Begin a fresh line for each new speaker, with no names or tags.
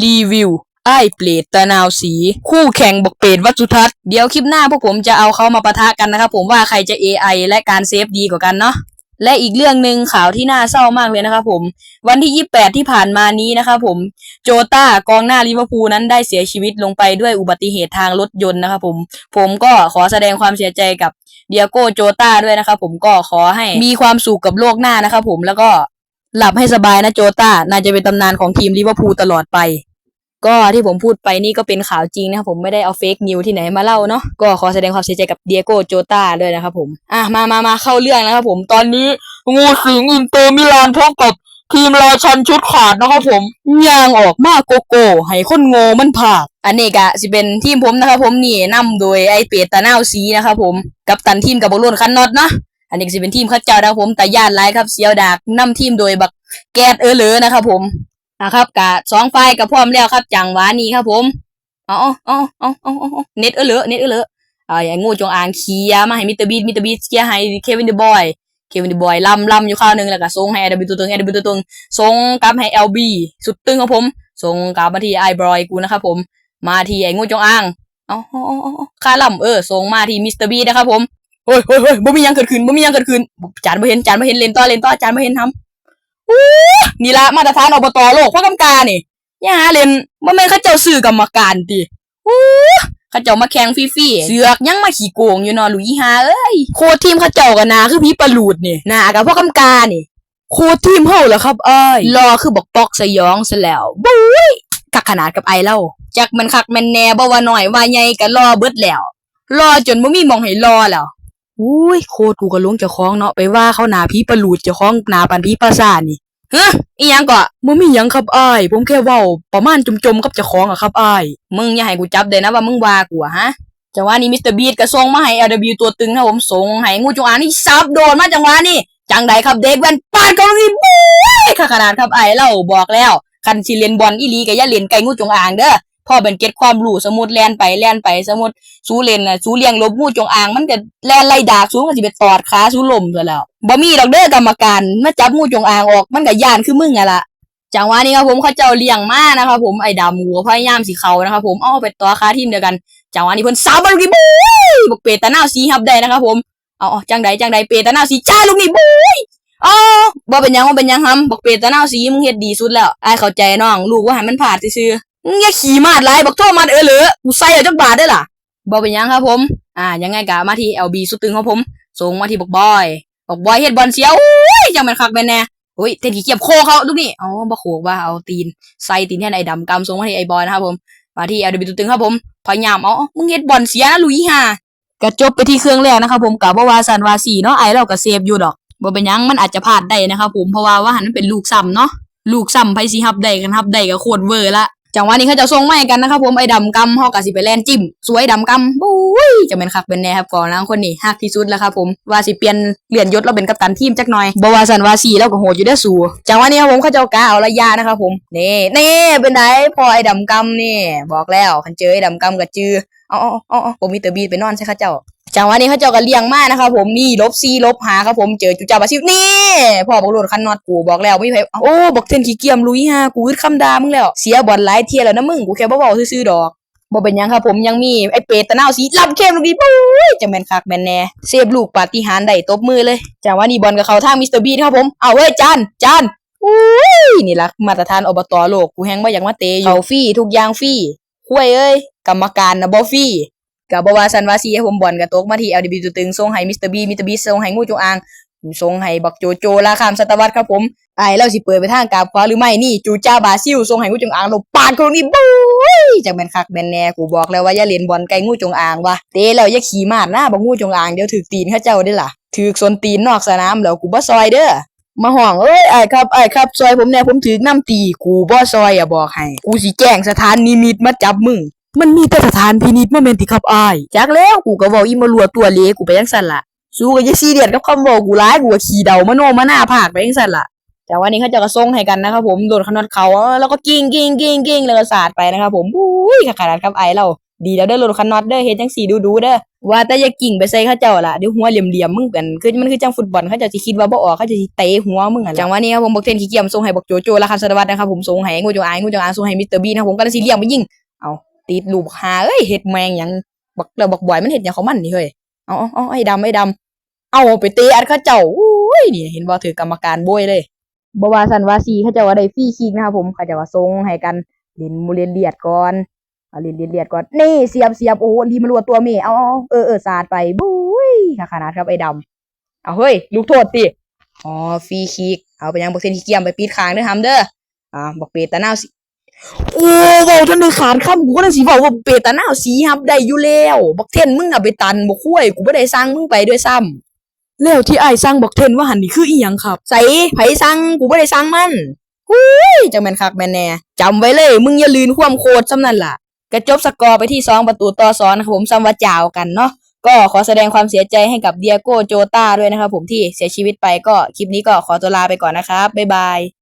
รีวิวไอ้เปรตตะนาวสี คู่แข่งบอกเปรตวัตสุทัศน์เดี๋ยวคลิปหน้าพวกผมจะเอาเขามาปะทะกันนะครับผมว่าใครจะ AI และการเซฟดีกว่ากันเนาะและอีกเรื่องหนึ่งข่าวที่น่าเศร้ามากเลยนะครับผม วันที่ 28 ที่ผ่านมานี้นะครับผมโจต้ากองหน้าลิเวอร์พูลนั้นได้เสียชีวิตลงไปด้วยอุบัติเหตุทางรถยนต์นะครับผม ผมก็ขอแสดงความเสียใจกับเดียโก้โจต้าด้วยนะครับผมก็ขอให้มีความสุขกับโลกหน้านะครับผมแล้วก็ หลับให้สบายนะโจต้าน่าจะเป็นตำนานของทีมลิเวอร์พูลตลอดไป ก็ที่ผมพูดไปนี่ก็เป็นข่าวจริงนะครับผมไม่ได้เอาเฟกนิวที่ไหนมาเล่าเนาะก็ขอแสดงความเสียใจกับเดียโก้โจต้าด้วยนะครับผมอะมามามาเข้าเรื่องนะครับผมตอนนี้งูสิงอินเตอร์มิลานพบกับทีมราชันชุดขาดนะครับผมยางออกมาโกโก้ให้คนโง่มันผากอันนี้ก็สิเป็นทีมผมนะครับผมนี่นำโดยไอเป็ดตาหน้าวสีนะครับผม กับตันทีมกับบอลลูนคันน็อตนะ อันนี้สิเป็นทีมข้าเจ้านะครับผมแต่ญาติไลายครับเสียวดากนำทีมโดยบักแกดเออเหลือนะครับผมนะครับกะสองฝ่ายกับพร้อมแล้วครับจังหวะนี้ครับผมเอาเอาเอาเอาเอาเอเน็ตเออเหลือเน็ตเออเหลืออ่าอย่างงูจงอางเคียมาให้มิสเตอร์บีมิสเตอร์บีเคียให้เควินเดอะบอยเควินเดอะบอยลำลำอยู่ข้าวหนึ่งแล้วก็ส่งให้เอเดบิตัวตึงเอเดบิตัวตึงส่งกลับให้เอลบีสุดตึงของผมส่งกลับมาที่ไอบรอยกูนะครับผมมาที่ไอ้งูจงอางเอาเอาเอาเอาเอาค่าลำเออส่งมาที่มิสเตอร์บีนะครับผม เฮ้ยเฮ้ยเฮ้ยบ่มีหยังเกิดขึ้นบ่มีหยังเกิดขึ้นจานบ่เห็นจานบ่เห็นเลนต่อเลนต่อจานบ่เห็นทำนี่ละมาตรฐานอบตโลกพ่อกำกานี่อย่าหาเลนบ่แม่นเขาเจ้าซื้อกรรมการติอู้เขาเจ้ามาแข่งฟรีๆเสือกยังมาขี้โกงอยู่เนอหลุยหาเอ้ยโค้ชทีมเขาเจ้ากันนาคือพี่ปลูดนี่หนากับพ่อกำกานี่โค้ชทีมเฮาเหรอครับเอ้ยรอคือบอกปอกสยองซะแล้วบุ้ยคักขนาดกับไอเล่าจักมันคักแมันแน่บ่ว่าน้อยว่าใหญ่ก็รอเบิดแล้วรอจนบ่มีหมองให้รอแล้ว อุ้ยโคตรกูก็ลงเจ้าของเนาะไปว่าเขาหนาพี่ปลูดเจ้าของหนาปันพี่ปราสานี่ฮะอีหยังก็บ่มีหยังครับอ้ายผมแค่เว้าประมาณจมๆกับเจ้าของอะครับอ้ายมึงอย่าให้กูจับได้นะว่ามึงว่ากูอะฮะจังหวะนี้มิสเตอร์บีทก็ส่งมาให้ LW ตัวตึงครับผมส่งให้งูจงอางนี่ซับโดนมาจังหวะนี้จังใดครับเด็กแว่นปาดเขานี่บุ้ยขขนาดครับไอ้ายเราบอกแล้ว คันสิเล่นบอลอีลีก็อย่าเล่นไก่งูจงอางเด้อ พ่อเป็นเก็ตความรู้สมมุติแล่นไปแล่นไปสมมุติสู้เล่นน่ะสู้เลี้ยงลบงูจงอางมันก็แล่นไล่ดากสู้มันสิไปตอดขาสู้ลมซะแล้วบ่มีดอกเด้อกรรมการมาจับงูจงอางออกมันก็ย่านคือมึงอะล่ะจังหวะนี้ครับผมเขาเจ้าเลี้ยงมานะครับผมไอ้ดำหัวพยายามสีเขานะครับผมเอาไปตัวคาทีมเดียวกันจังหวะนี้เพิ่นสาวบอลลูกนี้บุ้ยบอกเปตาหน้าสีฮับได้นะครับผมเอาเอาจังใดจังใดเปตาหน้าสีจ้าลูกนี้บุ้ยอ๋อบ่เป็นยังบ่เป็นยังฮัมบอกเปตาหน้าสีมึงเฮ็ดดีสุดแล้วไอ้เข้าใจน้องลูกว่าให้มันผ่านซื่อ อย่าขี่มาดหลายบอกโทษมันเออเหลือกูใส่เอาจักบาทได้ล่ะบ่เป็นยังครับผม อ่า ยังไงกะมาที่ LB สุดตึงของผม ส่งมาที่บอกบอยบอกบอยเฮ็ดบอลเสียโอ้ยจังแม่นคักแม่นแน่โอ้ยเทนขี้เกียบโคเขาลูกนี่อ๋อบ่โขกว่าเอาตีนใส่ตีนแทนไอ้ดำกำทรงมาที่ไอ้บอยนะครับผมมาที่เอลดบิตึงครับผมพยายามเอามึงเฮ็ดบอลเสียนะลุยห่าก็จบไปที่เครื่องแรกนะครับผมกับว่าซันวาสีเนาะไอเราก็เซฟอยู่ดอกบ่เป็นยังมันอาจจะพลาดได้นะครับผมเพราะว่าว่าหันมันเป็นลูกซ้ำเนาะลูกซ้ำไผสิฮับได้กันฮับได้ก็โคตรเวอร์ละ จังหวะนี้เขาจะส่งไม้กันนะครับผมไอ้ดำกำฮอกก็สิไปแล่นจิ้มสวยดำกำบุ้ยจะเป็นคักเป็นแน่ครับก่อนล้างคนนี้ฮักที่สุดแล้วครับผมว่าสิเปลี่ยนเปลี่ยนยศเราเป็นกัปตันทีมจักหน่อยบวาสันวาสีแล้วก็โหดอยู่ได้สูจังหวะนี้ครับผมเขาเจ้ากาเอาระยะนะครับผมนี่นี่เป็นไดพอไอ้ดำกำนี่บอกแล้วคันเจอไอ้ดำกำกับจืออาเออาเอผมมีเตอร์บีไปนอนใช่ข้าเจ้า จังหวะนี้เขาเจ้าก็เลี้ยงมากนะครับผมนี่ลบซีลบหาครับผมเจอจุจ้าบาซิลนี่พ่อบอกโหลดคันนอดกูบอกแล้วไม่มีใครโอ้บอกเทนขี้เกียมลุยฮะกูอึดคำดามึงแล้วเสียบอลหลายเทียแล้วนะมึงกูแค่บ่เบาซื่อๆดอกบ่เป็นยังครับผมยังมีไอ้เปตะนาวสีรับเข้มลูกนี้ปุ้ยจะแมนคักแมนแน่เซฟลูกปาฏิหาริย์ได้ตบมือเลยจังหวะนี้บอลกับเขาทางมิสเตอร์บีครับผมเอาเว้ยจานจานอุ้ยนี่ล่ะมาตรฐานอบตโลกกูแฮงบ่อยากมาเตยเขาฟรีทุกอย่างฟรีห้วยเอ้ยกรรมการนะบ่ฟรี กับบว่าซันวาซีให้ผมบอลกับตกมาที่ LDB ตัวตึงส่งให้มิสเตอร์บีมิสเตอร์บีส่งให้งูจงอางส่งให้บักโจโจลาคามสตวัตครับผมไอ้เราสิเปิดไปทางกาบขวาหรือไม่นี่จูจ้าบาซิลส่งให้งูจงอางลงปาดคนนี้บุ้ยจังแมนคักแมนแน่กูบอกแล้วว่าอย่าเล่นบอลไกลงูจงอางวะเตะแล้วอย่าขี่มาดหนะบักงูจงอางเดี๋ยวถือตีนเขาเจ้าได้ล่ะถือสนตีนนอกสนามแล้วกูบ่ซอยเด้อมาห่วงเอ้ยไอ้ครับไอ้ครับ ซอยผมแน่ผมถือน้ำตี กูบ่ซอยอะบอกให้ กูสิแจ้งสถานนิมิตมาจับมึง มันมีแต่สถานพินิจมาแม่นติครับอ้ายจักแล้วกูก็เว้าอีมารัวตัวเลกูไปจังซั่นล่ะสู้ก็อย่าซีเรียสกับคำเว้ากูหลายกูก็ขี้เดามโนมาหน้าผากไปจังซั่นล่ะจากวันนี้เขาจะกระส่งให้กันนะครับผมโดนขนอดเขาแล้วก็กิ้งกิ้งกิ้งกิ้งแล้วก็สาดไปนะครับผมอุ้ยขนาดครับไอเรา ดีแล้วเด้อรถคันน็อตเด้อเฮ็ดจังสี่ดูดูเด้อว่าแต่อย่ากิ่งไปใส่เขาเจ้าล่ะเดี๋ยวหัวเหลี่ยมๆมึงกันคือมันคือจังฟุตบอลเขาเจ้าสิคิดว่าบ่ออกเขาจะเตะหัวมึงอะจังหวะนี้ครับผมบักเทนขี้เกียจส่งให้บักโจโจและคันสารวัตรนะครับผมส่งให้งูจงอางงูจงอางส่งให้มิสเตอร์บีนะครับผมก็เลยสิเหลี้ยงไปยิงเอา ติดลูกหาเอ้ยเฮ็ดแมงหยังบักแล้วบักบอยมันเฮ็ดหยังเของมันนี่เฮ้ยเอาเอาเอไอ้ดำไอ้ดำเอาไปเตะอัดเขาเจ้าอุ้ยนี่เห็นบ่ถือกรรมการโบยเลยบว่าสันว่าสีเขาจะว่าได้ฟรีคิกนะครับผมเขาจะว่าทรงให้กันเล่นมูเรียนเลียดก่อนเอาเล่นเลียดเลียดก่อนนี่เสียบเสียบโอ้โหรีมารัวตัวเมเอเอาเออเออสาดไปบุ้ยขนาดครับไอ้ดำเอาเฮ้ยลูกโทษติอ๋อฟรีคิกเอาไปยังบอกเซนขี้เกียมไปปีดคางเด้อฮัมเด้ออ่าบอกเปตาหน้าวสิ โอ้เว้าท่านได้ขาดคำกูก็นั่นสิเว้าว่าเปตาหน้าวสีฮับได้อยู่แล้วบอกเทนมึงอะไปตันบอกคุ้ยกูไม่ได้สร้างมึงไปด้วยซ้ำแล้วที่ไอ้ายสั่งบอกเทนว่าหันนี่คืออีหยังครับ ใส่ไผสั่งกูบ่ได้สั่งมันหุยจังแม่นคักแม่นแน่จำไว้เลย มึงอย่าลืนความโคตรซำนั่นล่ะกระจบสกอร์ไปที่2ประตูต่อ2นะครับผมซัมว่าจาวกันเนาะก็ขอแสดงความเสียใจให้กับเดียโกโจตาด้วยนะครับผมที่เสียชีวิตไปก็คลิปนี้ก็ขอตัวลาไปก่อนนะครับบ๊ายบาย